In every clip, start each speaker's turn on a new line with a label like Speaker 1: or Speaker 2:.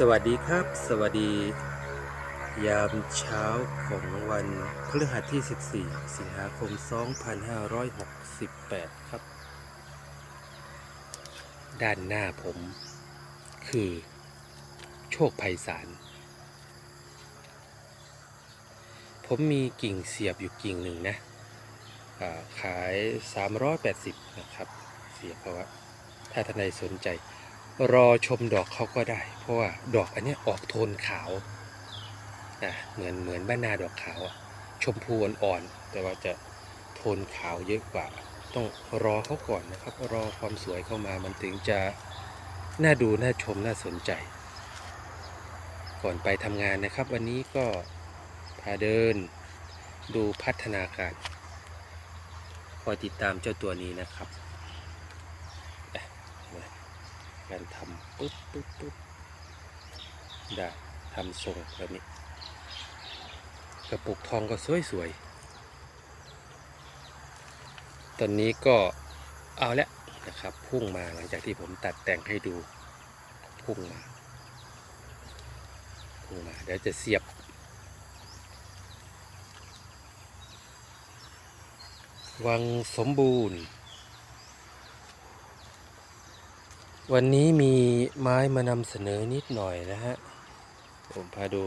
Speaker 1: สวัสดีครับ สวัสดี ยามเช้าของวันพฤหัสที่ 14 สิงหาคม 2568 ครับ ด้านหน้าผม คือ โชคภัยสาร ผมมีกิ่งเสียบอยู่กิ่งหนึ่งนะอ่าขาย 380 นะครับ เสียบเพราะว่า ถ้าท่านใดสนใจ รอชมดอกเขาก็ได้ เพราะว่าดอกอันนี้ออกโทนขาวนะเหมือนเหมือนบ้านนาดอกขาวชมพูอ่อนๆแต่ว่าจะโทนขาวเยอะกว่า ต้องรอเขาก่อนนะครับ รอความสวยเข้ามามันถึงจะน่าดูน่าชมน่าสนใจ ก่อนไปทำงานนะครับ วันนี้ก็พาเดินดูพัฒนาการคอยติดตามเจ้าตัวนี้นะครับ การทำปุ๊บปุ๊บปุ๊บได้ทำทรงแบบนี้ กระปุกทองก็สวยๆ ตอนนี้ก็เอาละนะครับ พุ่งมาหลังจากที่ผมตัดแต่งให้ดู พุ่งมา พุ่งมา เดี๋ยวจะเสียบวังสมบูรณ์ วันนี้มีไม้มานำเสนอนิดหน่อยนะฮะ ผมพาดู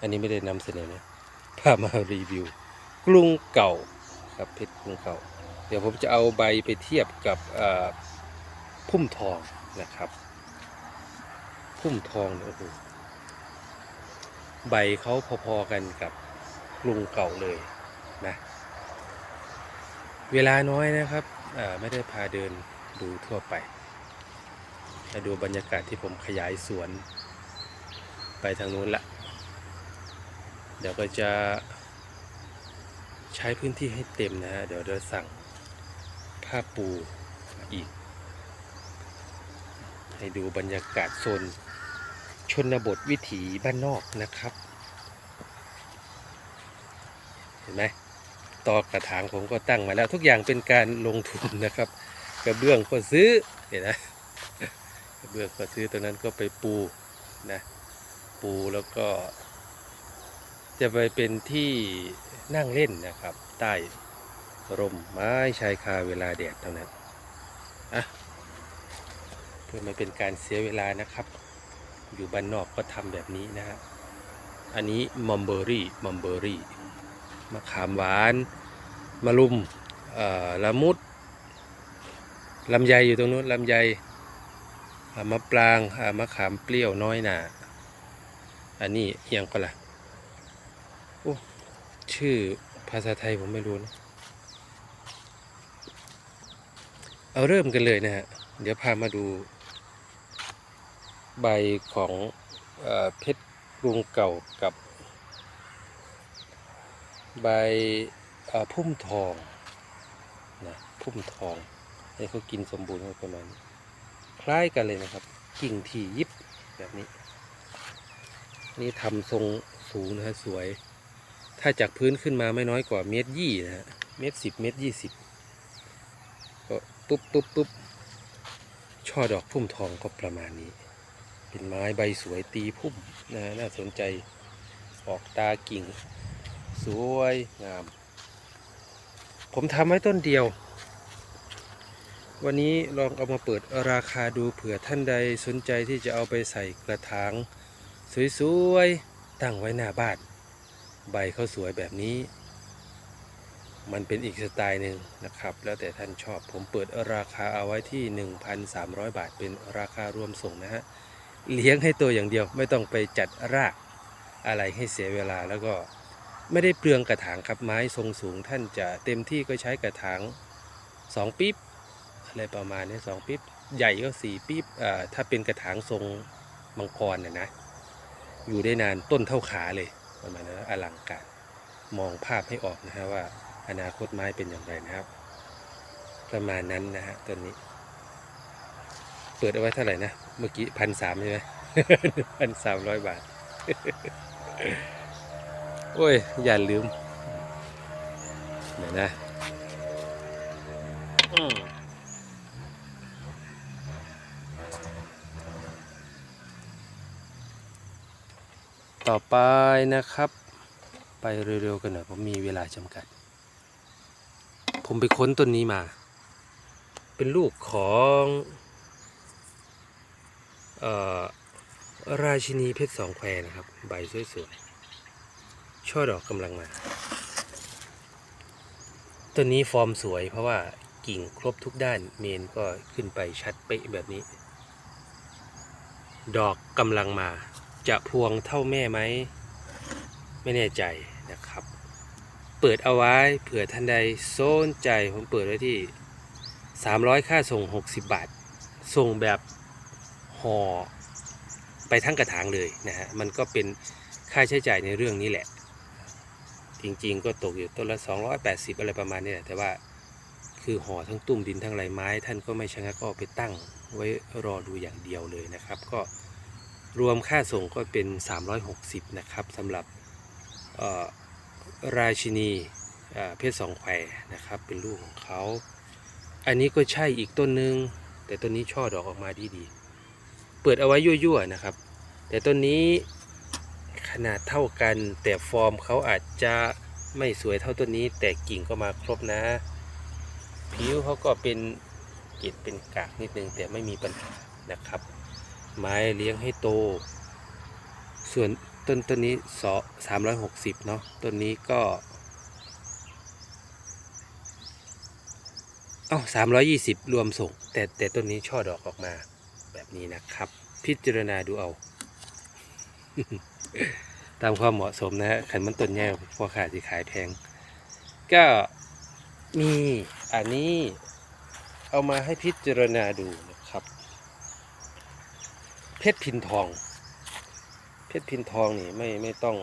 Speaker 1: อันนี้ไม่ได้นำเสนอนะพามารีวิว กรุงเก่าครับเพชรกรุงเก่า เดี๋ยวผมจะเอาใบไปเทียบกับพุ่มทองนะครับ พุ่มทองเนี่ยโอ้โหใบเขาพอๆกันกับกรุงเก่าเลยนะ เวลาน้อยนะครับไม่ได้พาเดินดูทั่วไปาดูบรรยากาศที่ผมขยายสวน ไปทางนู้นละ เดี๋ยวก็จะใช้พื้นที่ให้เต็มนะฮะ เดี๋ยวจะสั่งผ้าปูอีก ให้ดูบรรยากาศโซนชนบทวิถีบ้านนอกนะครับ เห็นไหมต่อกระถางผมก็ตั้งมาแล้วทุกอย่างเป็นการลงทุนนะครับ กระเบื้องก็ซื้อเห็นไหม เบื้องก็ซื้อตรงนั้นก็ไปปูนะปูแล้วก็ จะไปเป็นที่นั่งเล่นนะครับ ใต้ร่มไม้ชายคาเวลาแดดเท่านั้นอะเพื่อไม่เป็นการเสียเวลานะครับ อยู่บ้านนอกก็ทำแบบนี้นะฮะอันนี้มอมเบอรี่มอมเบอรี่มะขามหวานมะลุมละมุดลำไยอยู่ตรงนู้นลำไย มะปรางอ่ามะขามเปรี้ยวน้อยหนาอันนี้เอียงก็ล่ะโอ้ชื่อภาษาไทยผมไม่รู้นะเอาเริ่มกันเลยนะฮะ เดี๋ยวพามาดู ใบของเอเพชรกรุงเก่ากับ ใบพุ่มทองนะพุ่มทองให้เขากินสมบูรณ์ประมาณนี้ คล้ายกันเลยนะครับ กิ่งถี่ยิบแบบนี้ นี่ทำทรงสูงนะฮะสวย ถ้าจากพื้นขึ้นมาไม่น้อยกว่าเมตรยี่นะฮะเมตรสิบเมตรยี่สิบก็ปุ๊บปุ๊บปุ๊บช่อดอกพุ่มทองก็ประมาณนี้ เป็นไม้ใบสวยตีพุ่มนะฮะน่าสนใจออกตากิ่ง สวยงาม ผมทำไว้ต้นเดียว วันนี้ลองเอามาเปิดราคาดูเผื่อท่านใดสนใจที่จะเอาไปใส่กระถาง สวยๆ ตั้งไว้หน้าบ้าน ใบเขาสวยแบบนี้ มันเป็นอีกสไตล์หนึ่งนะครับ แล้วแต่ท่านชอบผมเปิดราคาเอาไว้ที่ 1,300 บาท เป็นราคารวมส่งนะฮะ เลี้ยงให้ตัวอย่างเดียวไม่ต้องไปจัดรากอะไรให้เสียเวลาแล้วก็ไม่ได้เปลืองกระถางครับไม้ทรงสูงท่านจะเต็มที่ก็ใช้กระถางสองปี๊บ อะไรประมาณนี้สองปี๊บใหญ่ก็สี่ปี๊บถ้าเป็นกระถางทรงมังกรน่ะนะ อยู่ได้นานต้นเท่าขาเลยประมาณนั้นอลังการมองภาพให้ออกนะฮะว่า อนาคตไม้เป็นอย่างไรนะครับ ประมาณนั้นนะฮะต้นนี้ เปิดเอาไว้เท่าไหร่นะ เมื่อกี้พันสามใช่ไหมพันสามร้อยบาท โอ้ย อย่าลืมเดี๋ยวนะ อืม ต่อไปนะครับ ไปเร็วๆกันหน่อยผมมีเวลาจำกัด ผมไปค้นต้นนี้มา เป็นลูกของออราชินีเพชรสองแควนะครับ ใบสวยๆ ช่อดอกกำลังมา ต้นนี้ฟอร์มสวยเพราะว่ากิ่งครบทุกด้านเมนก็ขึ้นไปชัดเป๊ะแบบนี้ ดอกกำลังมา จะพวงเท่าแม่ไหม ไม่แน่ใจนะครับ เปิดเอาไว้เผื่อท่านใดโสนใจผมเปิดไว้ที่ 300 ค่าส่ง 60 บาท ส่งแบบห่อไปทั้งกระถางเลยนะฮะ มันก็เป็นค่าใช้จ่ายในเรื่องนี้แหละ จริงๆก็ตกอยู่ต้นละ 280 อะไรประมาณนี้แหละ แต่ว่าคือห่อทั้งตุ้มดินทั้งไรไม้ ท่านก็ไม่ชะงักก็เอาไปตั้งไว้รอดูอย่างเดียวเลยนะครับ ก็ รวมค่าส่งก็เป็น 360 นะครับสำหรับราชินีเเพชรสองแควนะครับเป็นลูกของเขา อันนี้ก็ใช่อีกต้นหนึ่งแต่ต้นนี้ช่อดอกออกมาดีๆ เปิดเอาไว้ยั่วๆนะครับ แต่ต้นนี้ขนาดเท่ากันแต่ฟอร์มเขาอาจจะไม่สวยเท่าต้นนี้ แต่กิ่งก็มาครบนะ ผิวเขาก็เป็นกิดเป็นกากนิดนึงแต่ไม่มีปัญหานะครับ ไม้เลี้ยงให้โต ส่วนต้นต้นนี้สอสามร้อยหกสิบเนาะต้นนี้ก็เอ้าสามร้อยยี่สิบรวมส่ง แต่แต่ต้นนี้ช่อดอกออกมา แบบนี้นะครับ พิจารณาดูเอา ตามความเหมาะสมนะฮะขันมันต้นแย่พอขาดที่ขายแพง ก็มีอันนี้เอามาให้พิจารณาดูนะ ชรพินทอง เพชรพินทองนี่ไม่ไม่ต้อง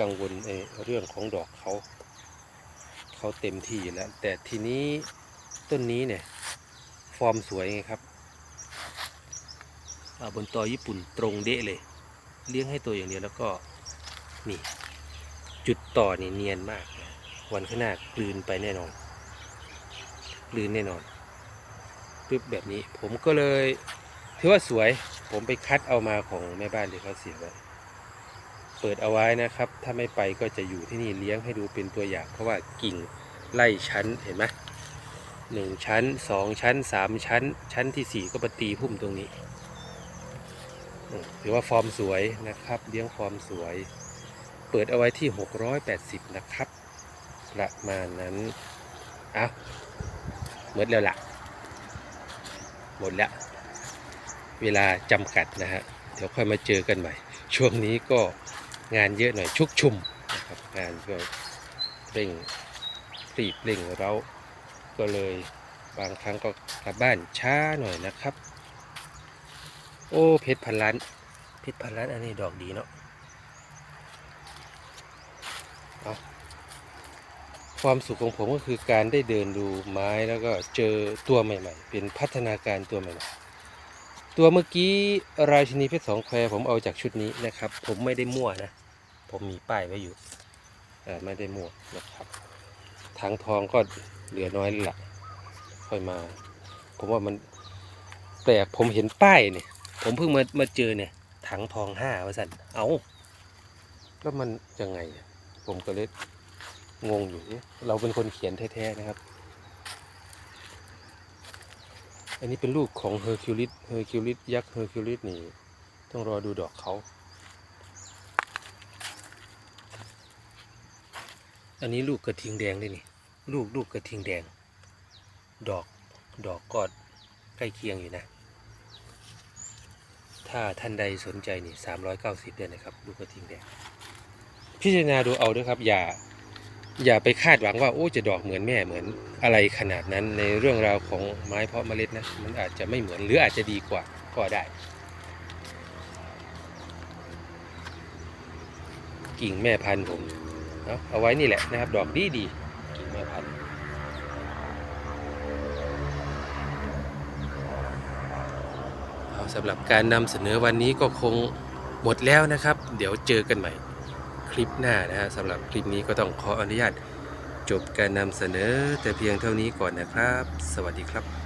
Speaker 1: กังวลในเรื่องของดอกเขาเขาเต็มที่อยู่แล้ว แต่ทีนี้ต้นนี้เนี่ยฟอร์มสวยไงครับบนตอญี่ปุ่นตรงเดะเลย เลี้ยงให้ตัวอย่างเดียวแล้วก็นี่จุดต่อนี่เนียนมาก วันข้างหน้ากลืนไปแน่นอนกลืนแน่นอนปึ๊บแบบนี้ผมก็เลยถือว่าสวย ผมไปคัดเอามาของแม่บ้านที่เขาเสียไว้เปิดเอาไว้นะครับ ถ้าไม่ไปก็จะอยู่ที่นี่เลี้ยงให้ดูเป็นตัวอย่าง เพราะว่ากิ่งไล่ชั้นเห็นไหมหนึ่งชั้นสองชั้นสามชั้น ชั้นที่สี่ก็ปตีพุ่มตรงนี้ถือว่าฟอร์มสวยนะครับ เลี้ยงฟอร์มสวย เปิดเอาไว้ที่ 680 นะครับ ประมาณนั้นเอาหมดแล้วล่ะ หมดแล้ว เวลาจำกัดนะฮะ เดี๋ยวค่อยมาเจอกันใหม่ ช่วงนี้ก็งานเยอะหน่อยชุกชุมนะครับงานก็เร่งรีบเร่งเรา ก็เลยบางครั้งก็กลับบ้านช้าหน่อยนะครับ โอ้เพชรพันล้านเพชรพันล้านอันนี้ดอกดีเนาะความสุขของผมก็คือการได้เดินดูไม้แล้วก็เจอตัวใหม่ ๆ เป็นพัฒนาการตัวใหม่ๆ ตัวเมื่อกี้ราชินีเพชรสองแควผมเอาจากชุดนี้นะครับ ผมไม่ได้มั่วนะ ผมมีป้ายไว้อยู่เอ่ไม่ได้มั่วนะครับถังทองก็เหลือน้อยแล้วล่ะค่อยมา ผมว่ามันแปลกผมเห็นป้ายเนี่ย ผมเพิ่งมามาเจอเนี่ยถังทองห้าว่าสันเอาแล้วมันยังไง ผมก็เลยงงอยู่ เราเป็นคนเขียนแท้ๆนะครับ อันนี้เป็นลูกของเฮอร์คิวลิส เฮอร์คิวลิสยักษ์ เฮอร์คิวลิสนี่ ต้องรอดูดอกเขา อันนี้ลูกกระทิงแดงด้วยนี่ ลูกลูกกระทิงแดง ดอกดอกก็ใกล้เคียงอยู่นะ ถ้าท่านใดสนใจนี่สามร้อยเก้าสิบเดือนนะครับ ลูกกระทิงแดง พิจารณาดูเอาด้วยครับ อย่า อย่าไปคาดหวังว่าโอ้จะดอกเหมือนแม่เหมือน อะไรขนาดนั้นในเรื่องราวของไม้เพาะเมล็ดนะมันอาจจะไม่เหมือนหรืออาจจะดีกว่าก็ได้ กิ่งแม่พันธุ์ผมเอาเอาไว้นี่แหละนะครับ ดอกดีดีกิ่งแม่พันธุ์สำหรับการนำเสนอวันนี้ก็คงหมดแล้วนะครับ เดี๋ยวเจอกันใหม่คลิปหน้านะฮะสำหรับคลิปนี้ก็ต้องขออนุญาต จบการนำเสนอแต่เพียงเท่านี้ก่อนนะครับ สวัสดีครับ